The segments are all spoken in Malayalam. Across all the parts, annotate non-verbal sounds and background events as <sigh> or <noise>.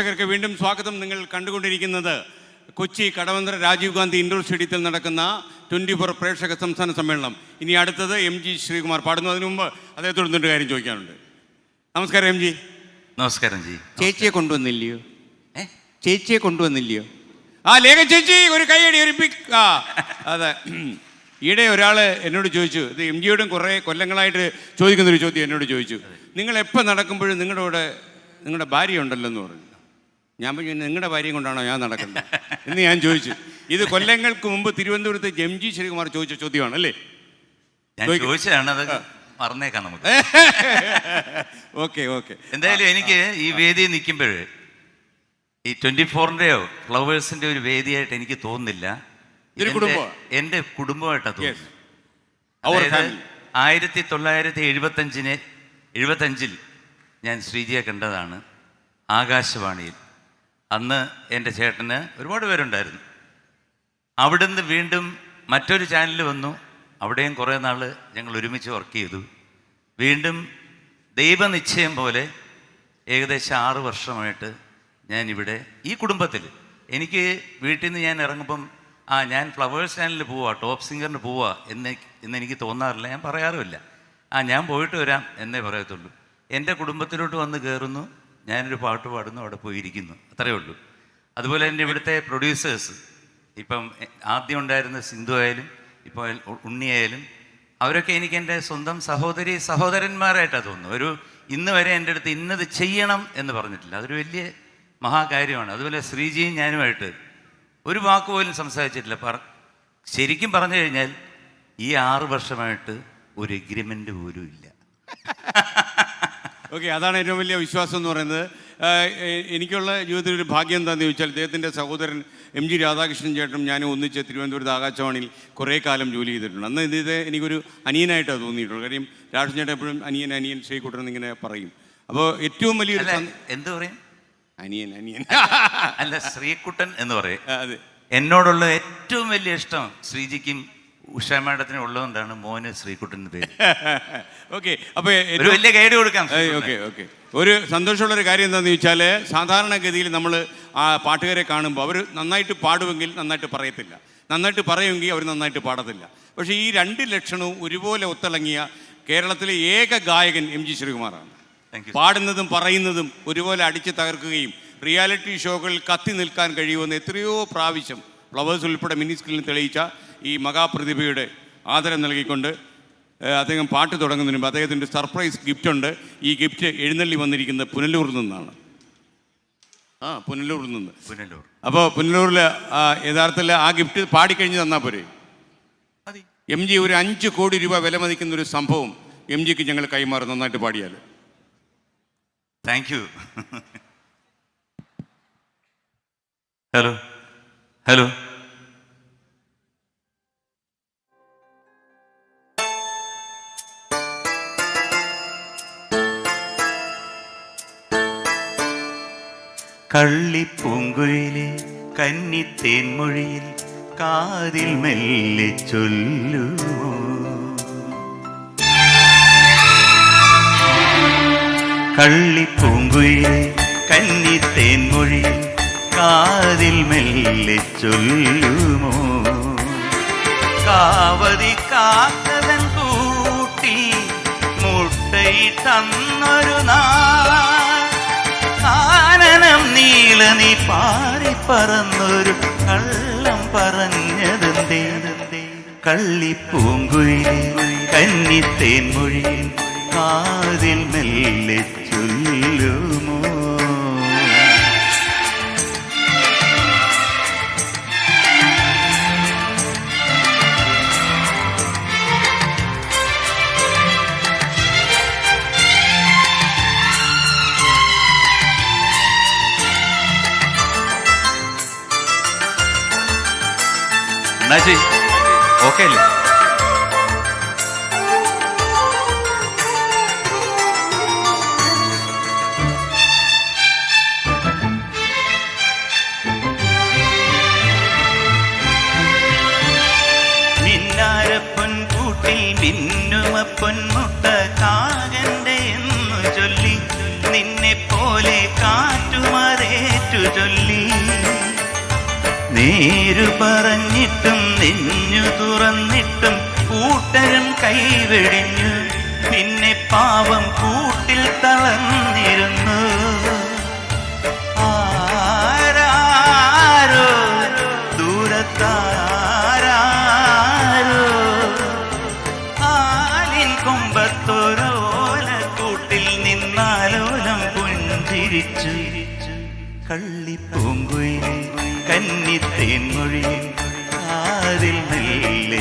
പ്രേക്ഷകർക്ക് വീണ്ടും സ്വാഗതം നിങ്ങൾ കണ്ടുകൊണ്ടിരിക്കുന്നത് കൊച്ചി കടവന്ത്ര രാജീവ് ഗാന്ധി ഇൻഡോർ സ്റ്റേഡിയത്തിൽ നടക്കുന്ന ട്വന്റി ഫോർ പ്രേക്ഷക സംസ്ഥാന സമ്മേളനം. ഇനി അടുത്തത് എം ജി ശ്രീകുമാർ പാടുന്നതിന് മുമ്പ് അദ്ദേഹത്തോട് രണ്ട് കാര്യം ചോദിക്കാനുണ്ട്. നമസ്കാരം എം ജി. നമസ്കാരം ജി. ചേച്ചിയെ കൊണ്ടുവന്നില്ലയോ? ഏ? ചേച്ചിയെ കൊണ്ടുവന്നില്ലയോ? ആ ലേഖ ചേച്ചി ഒരു കൈയടി ഒരു പിക്. ആ അതെ. ഈയിടെ ഒരാൾ എന്നോട് ചോദിച്ചു. ഇത് എം ജിയോടും കുറേ കൊല്ലങ്ങളായിട്ട് ചോദിക്കുന്നൊരു ചോദ്യം എന്നോട് ചോദിച്ചു. നിങ്ങൾ എപ്പോൾ നടക്കുമ്പോഴും നിങ്ങളുടെ കൂടെ നിങ്ങളുടെ ഭാര്യ ഉണ്ടല്ലോ എന്ന് പറഞ്ഞു. ഞാൻ പറഞ്ഞു നിങ്ങളുടെ ഭാര്യയും കൊണ്ടാണോ ഞാൻ നടക്കുന്നത്? എന്ന് ഞാൻ ചോദിച്ചു. ഇത് കൊല്ലങ്ങൾക്ക് മുമ്പ് തിരുവനന്തപുരത്ത് എം ജി ശ്രീകുമാർ ചോദിച്ച ചോദ്യമാണ് അല്ലേ? ഞാൻ ചോദിച്ചതാണ് അത് പറഞ്ഞേക്കാം നമുക്ക്. <laughs> Okay okay. എന്തായാലും എനിക്ക് ഈ വേദി നിൽക്കുമ്പോൾ ഈ ട്വന്റി ഫോറിന്റെയോ ഫ്ലവേഴ്സിന്റെ ഒരു വേദിയായിട്ട് എനിക്ക് തോന്നുന്നില്ല. എന്റെ കുടുംബമായിട്ടാണ്. തോന്നുന്നത്. അതായത്. ആയിരത്തി തൊള്ളായിരത്തി എഴുപത്തഞ്ചിന് എഴുപത്തഞ്ചിൽ ഞാൻ ശ്രീജിയെ കണ്ടതാണ് ആകാശവാണിയിൽ. അന്ന് എന്റെ ചേട്ടന് ഒരുപാട് പേരുണ്ടായിരുന്നു. അവിടുന്ന് വീണ്ടും മറ്റൊരു ചാനൽ വന്നു. അവിടെയും കുറേ നാൾ ഞങ്ങൾ ഒരുമിച്ച് വർക്ക് ചെയ്തു. വീണ്ടും ദൈവനിശ്ചയം പോലെ ഏകദേശം ആറ് വർഷമായിട്ട് ഞാനിവിടെ ഈ കുടുംബത്തിൽ. എനിക്ക് വീട്ടിൽ നിന്ന് ഞാൻ ഇറങ്ങുമ്പം ആ ഞാൻ ഫ്ലവേഴ്സ് ചാനലിൽ പോവാ ടോപ്പ് സിംഗറിന് പോവാ എന്ന് എന്ന് എനിക്ക് തോന്നാറില്ല. ഞാൻ പറയാറുമില്ല. ആ ഞാൻ പോയിട്ട് വരാം എന്നേ പറയത്തുള്ളൂ. എന്റെ കുടുംബത്തിലോട്ട് വന്ന് കയറുന്നു. ഞാനൊരു പാട്ട് പാടുന്നു അവിടെ പോയിരിക്കുന്നു. അത്രയേ ഉള്ളൂ. അതുപോലെ തന്നെ ഇവിടുത്തെ പ്രൊഡ്യൂസേഴ്സ് ഇപ്പം ആദ്യം ഉണ്ടായിരുന്ന സിന്ധു ആയാലും ഇപ്പോൾ ഉണ്ണിയായാലും അവരൊക്കെ എനിക്ക് എന്റെ സ്വന്തം സഹോദരി സഹോദരന്മാരായിട്ടാണ് തോന്നുന്നു ഒരു ഇന്ന് വരെ എന്റെ അടുത്ത് ഇന്നത് ചെയ്യണം എന്ന് പറഞ്ഞിട്ടില്ല. അതൊരു വലിയ മഹാകാര്യമാണ്. അതുപോലെ ശ്രീജിയും ഞാനുമായിട്ട് ഒരു വാക്ക് പോലും സംസാരിച്ചിട്ടില്ല. പറ ശരിക്കും പറഞ്ഞു കഴിഞ്ഞാൽ ഈ ആറ് വർഷമായിട്ട് ഒരു എഗ്രിമെന്റ് പോലും ഇല്ല. ഓക്കെ അതാണ് ഏറ്റവും വലിയ വിശ്വാസം എന്ന് പറയുന്നത്. എനിക്കുള്ള ജീവിതത്തിൽ ഒരു ഭാഗ്യം എന്താണെന്ന് ചോദിച്ചാൽ അദ്ദേഹത്തിന്റെ സഹോദരൻ എം ജി രാധാകൃഷ്ണൻ ചേട്ടനും ഞാനും ഒന്നിച്ച് തിരുവനന്തപുരത്ത് ആകാശവാണിയിൽ കുറേ കാലം ജോലി ചെയ്തിട്ടുണ്ട്. അന്ന് ഇത് എനിക്കൊരു അനിയനായിട്ടാണ് തോന്നിയിട്ടുള്ളത്. കാര്യം രാഷ്ട്രീയ ചേട്ടൻ എപ്പോഴും അനിയൻ അനിയൻ ശ്രീകുട്ടൻ ഇങ്ങനെ പറയും. അപ്പോൾ ഏറ്റവും വലിയൊരു എന്താ പറയും? അനിയൻ അനിയൻ. അല്ല ശ്രീകുട്ടൻ എന്ന് പറയും. അതെ. എന്നോടുള്ള ഏറ്റവും വലിയ ഇഷ്ടം ശ്രീജിക്കും ഉഷ മാഡത്തിന് ഉള്ളതുകൊണ്ടാണ് മോന് ശ്രീകുട്ടന്റെ പേര്. <laughs> ഓക്കെ അപ്പോൾ ഒരു വലിയ ഗൈഡ് കൊടുക്കാം ഓക്കെ ഓക്കെ ഒരു സന്തോഷമുള്ളൊരു കാര്യം എന്താണെന്ന് ചോദിച്ചാൽ സാധാരണഗതിയിൽ നമ്മൾ ആ പാട്ടുകാരെ കാണുമ്പോൾ അവർ നന്നായിട്ട് പാടുമെങ്കിൽ നന്നായിട്ട് പറയത്തില്ല. നന്നായിട്ട് പറയുമെങ്കിൽ അവർ നന്നായിട്ട് പാടത്തില്ല. പക്ഷേ ഈ രണ്ട് ലക്ഷണവും ഒരുപോലെ ഒത്തിളങ്ങിയ കേരളത്തിലെ ഏക ഗായകൻ എം ജി ശ്രീകുമാറാണ്. പാടുന്നതും പറയുന്നതും ഒരുപോലെ അടിച്ചു തകർക്കുകയും റിയാലിറ്റി ഷോകളിൽ കത്തി നിൽക്കാൻ കഴിയുമെന്ന് എത്രയോ പ്രാവശ്യം ഫ്ലവേഴ്സ് ഉൾപ്പെടെ മിനി സ്ക്രീനിൽ തെളിയിച്ച ഈ മഹാപ്രതിഭയുടെ ആദരം നൽകിക്കൊണ്ട് അദ്ദേഹം പാട്ട് തുടങ്ങുന്നതിന് മുമ്പ് അദ്ദേഹത്തിന്റെ സർപ്രൈസ് ഗിഫ്റ്റ് ഉണ്ട് ഈ ഗിഫ്റ്റ് എഴുന്നള്ളി വന്നിരിക്കുന്നത് പുനലൂരിൽ നിന്നാണ്. ആ പുനലൂരിൽ നിന്ന്. പുനലൂർ. അപ്പോൾ പുനലൂരിൽ യഥാർത്ഥത്തിൽ ആ ഗിഫ്റ്റ് പാടിക്കഴിഞ്ഞ് തന്നാൽ പോരെ? എം ജി ഒരു അഞ്ച് കോടി രൂപ വില മതിക്കുന്ന ഒരു സംഭവം എം ജിക്ക് ഞങ്ങൾ കൈമാറും നന്നായിട്ട് പാടിയാൽ താങ്ക് യു ഹലോ ഹലോ കള്ളിപ്പൂങ്കുയിലെ കന്നിത്തേൻമൊഴിയിൽ കാതിൽ മെല്ലെ ചൊല്ലുമോ കള്ളിപ്പൂങ്കുയിലെ കന്നിത്തേൻമൊഴിയിൽ കാതിൽ മെല്ലെ ചൊല്ലുമോ? കാവതി കാക്കവൻ കൂട്ടി മുട്ടയിട്ടന്നൊരു നാൾ കാനനം നീള നീ പാറി പറന്നൊരു കള്ളം പറഞ്ഞതെന്തേ? കള്ളിപ്പൂങ്കുയിലെ കന്നിത്തേൻ മൊഴിയിൽ കാതിൽ മെല്ലെ ചൊല്ലുമോ ഓക്കെ അല്ലേ കൂട്ടിൽ മിന്നുമ പൊന്മുട്ട കാകന്റെ എന്നു ചൊല്ലി നിന്നെ പോലെ കാറ്റുമറേ നേരു പറഞ്ഞിട്ടും നെഞ്ഞു തുറന്നിട്ടും കൂട്ടരും കൈവെടിഞ്ഞു. പിന്നെ പാവം കൂട്ടിൽ തളർന്നിരുന്നു. ആരാരോ? ആലിൻ കള്ളിപ്പൂങ്കുയിലെ കന്നിത്തേൻ മൊഴിയിൽ ആരിൽ മെല്ലെ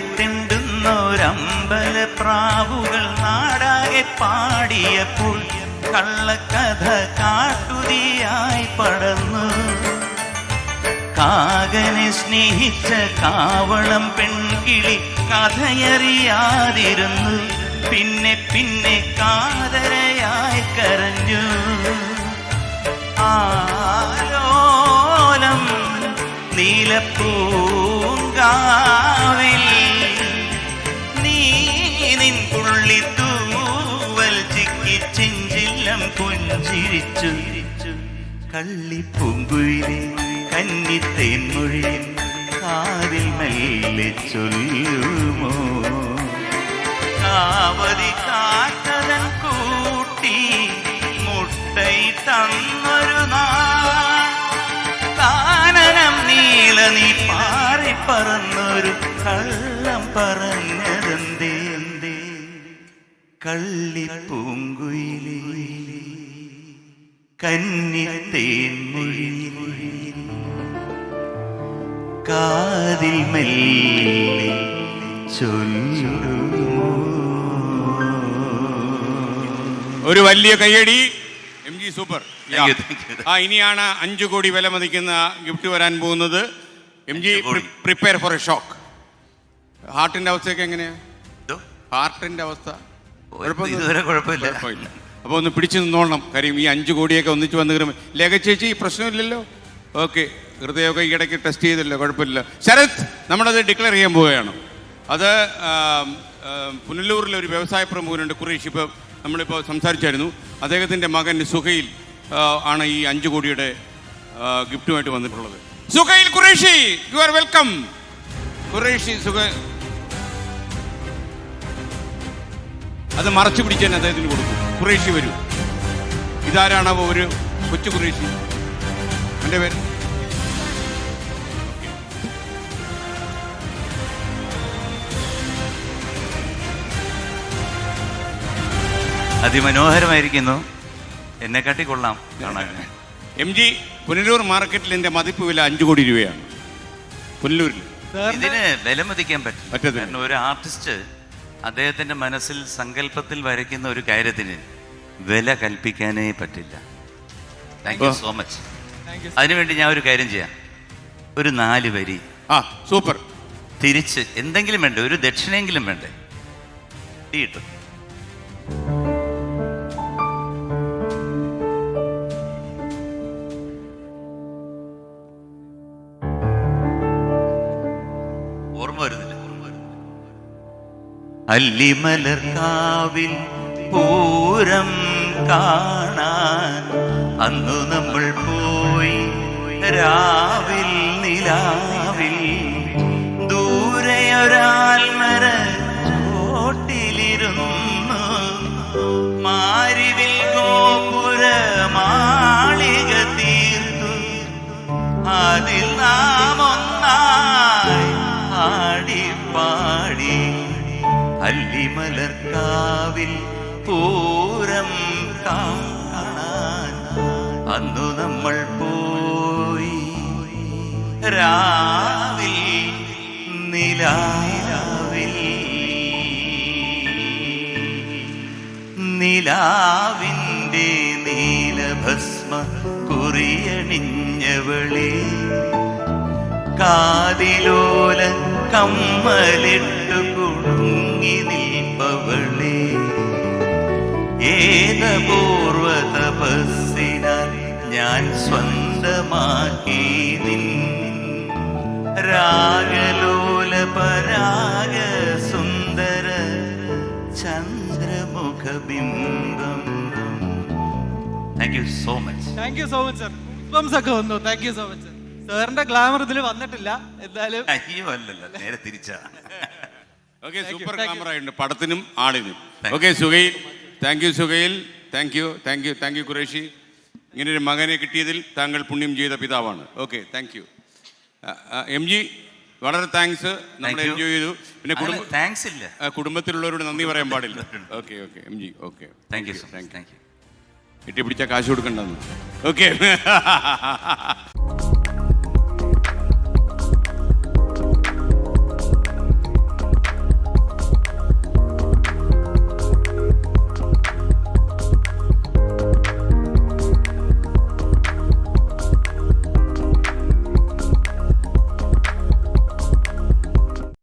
ഊരാകെ തിണ്ടുന്നൊരമ്പല പ്രാവുകൾ നാടാകെ പാടിയപ്പോൾ കള്ളക്കഥ കാട്ടുതിയായി പടന്നു കാകനെ സ്നേഹിച്ച കാവളം പെൺകിളി കഥയറിയാതിരുന്നു. പിന്നെ പിന്നെ കാതരയായി കരഞ്ഞു. ആലോലം നീലപ്പൂങ്കാവിൽ നിൻ ചിക്കി ചെഞ്ചില്ലം കൊഞ്ചിരിച്ചു കള്ളിപ്പൂങ്കുയിലെ കന്നിത്തേൻ മൊഴിയിൽ കാതിൽ മെല്ലെ ചൊല്ലുമോ? കാവതി കാത്തതൻ കൂട്ടി മുട്ടൈ തന്നൊരു കാനനം നീല നീ പാറി പറന്നൊരു കള്ളം എന്തേ കള്ളി പൂങ്കുയിലേ കന്നിത്തേൻ കാതിൽ മെല്ലെ ചൊല്ലുമോ? ഒരു വലിയ കയ്യടി. M G super. ആ ഇനിയാണ് അഞ്ചു കോടി വില മതിക്കുന്ന ഗിഫ്റ്റ് വരാൻ പോകുന്നത്. M G. Prepare for a shock ഹാർട്ടിന്റെ അവസ്ഥയൊക്കെ എങ്ങനെയാ? ഹാർട്ടിന്റെ അവസ്ഥ. ഇതുവരെ കുഴപ്പമില്ല. കുഴപ്പമില്ല. അപ്പോൾ ഒന്ന് പിടിച്ചു നിന്നോളണം. കാര്യം ഈ അഞ്ചു കോടിയൊക്കെ ഒന്നിച്ച് വന്നു കയറുമ്പോൾ ലേഖ ചേച്ചി പ്രശ്നമില്ലല്ലോ? ഓക്കെ. ഹൃദയമൊക്കെ ഈ ഇടയ്ക്ക് ടെസ്റ്റ് ചെയ്തില്ല കുഴപ്പമില്ല. ശരത് നമ്മളത് ഡിക്ലെയർ ചെയ്യാൻ പോവുകയാണ്. അത് പുനലൂരിലെ ഒരു വ്യവസായ പ്രമുഖനുണ്ട് കുറേശ് ഇപ്പോൾ നമ്മളിപ്പോൾ സംസാരിച്ചായിരുന്നു. അദ്ദേഹത്തിന്റെ മകൻ സുഹൈൽ ആണ് ഈ അഞ്ചു കോടിയുടെ ഗിഫ്റ്റുമായിട്ട് വന്നിട്ടുള്ളത്. Suhail Qureshi you are welcome Qureshi Suhail അത് മറച്ചു പിടിച്ചാൽ അദ്ദേഹത്തിന് കൊടുക്കും. കുറേശ്ശി വരൂ. ഇതാരാണാവോ ഒരു കൊച്ചു കുറേശ്ശി എന്റെ പേര്? അതിമനോഹരമായിരിക്കുന്നു. എന്നെ എന്നെക്കാട്ടി കൊള്ളാം കാണാൻ. എം ജി പുനലൂർ മാർക്കറ്റിൽ എന്റെ മതിപ്പ് വില അഞ്ചു കോടി രൂപയാണ്. പുനലൂരിൽ. ഇതിന് വിലമതിക്കാൻ പറ്റും ഒരു ആർട്ടിസ്റ്റ് അദ്ദേഹത്തിന്റെ മനസ്സിൽ സങ്കല്പത്തിൽ വരയ്ക്കുന്ന ഒരു കാര്യത്തിന് വില കൽപ്പിക്കാനേ പറ്റില്ല. താങ്ക് യു സോ മച്ച് അതിനുവേണ്ടി ഞാൻ ഒരു കാര്യം ചെയ്യാം. ഒരു നാല് വരി. ആ സൂപ്പർ. തിരിച്ച് എന്തെങ്കിലും വേണ്ടേ? ഒരു ദക്ഷിണയെങ്കിലും വേണ്ടേ? കിട്ടും അല്ലിമലർക്കാവിൽ പൂരം കാണാൻ അന്നു നമ്മൾ പോയി രാവിൽ നിലാവിൽ. ദൂരെയൊരാൽമര കോട്ടിലിരുന്നു മാരിവിൽ ഗോപുര മാളിക തീർത്തു. അതിൽ നാം ഒന്നായി ആടിപ്പാടി അല്ലിമലർക്കാവിൽ പൂരം കാണാൻ അന്നു നമ്മൾ പോയി രാവിൽ നിലാവിൽ. നിലാവിന്റെ നീലഭസ്മ കുറിയണിഞ്ഞവളെ. കാതിലോല കമ്മലിട്ടു കുടുങ്ങി നിൽപ്പവളേ. ഏതപൂർവ തപസ്സിനാൽ ഞാൻ സ്വന്തമാക്കി നിൻ രാഗലോല പരാഗ സുന്ദര ചന്ദ്രമുഖബിംബം. Thank you so much thank you so much sir ഇപ്പം ഒക്കെ വന്നു താങ്ക് യു സോ മച്ച് സാറിന്റെ ഗ്ലാമർ ഇതിൽ വന്നിട്ടില്ല. എന്തായാലും അയ്യോ അല്ലല്ല. നേരെ തിരിച്ചാ. ഓക്കെ സൂപ്പർ ക്യാമറ ഉണ്ട്. പടത്തിനും ആളിനും. Okay Suhail. Thank you Suhail. Thank you thank you thank you Qureshi ഇങ്ങനെ ഒരു മകനെ കിട്ടിയതിൽ താങ്കൾ പുണ്യം ചെയ്ത പിതാവാണ്. Okay thank you M G വളരെ താങ്ക്സ് നമ്മൾ എൻജോയ് ചെയ്തു. പിന്നെ കുടുംബ താങ്ക്സ് ഇല്ല. കുടുംബത്തിലുള്ളവരോട് നന്ദി പറയാൻ പാടില്ല. Okay okay M G okay thank you thank you കെട്ടിപ്പിടിച്ച കാശ് കൊടുക്കണ്ടെന്ന്. ഓക്കെ <laughs>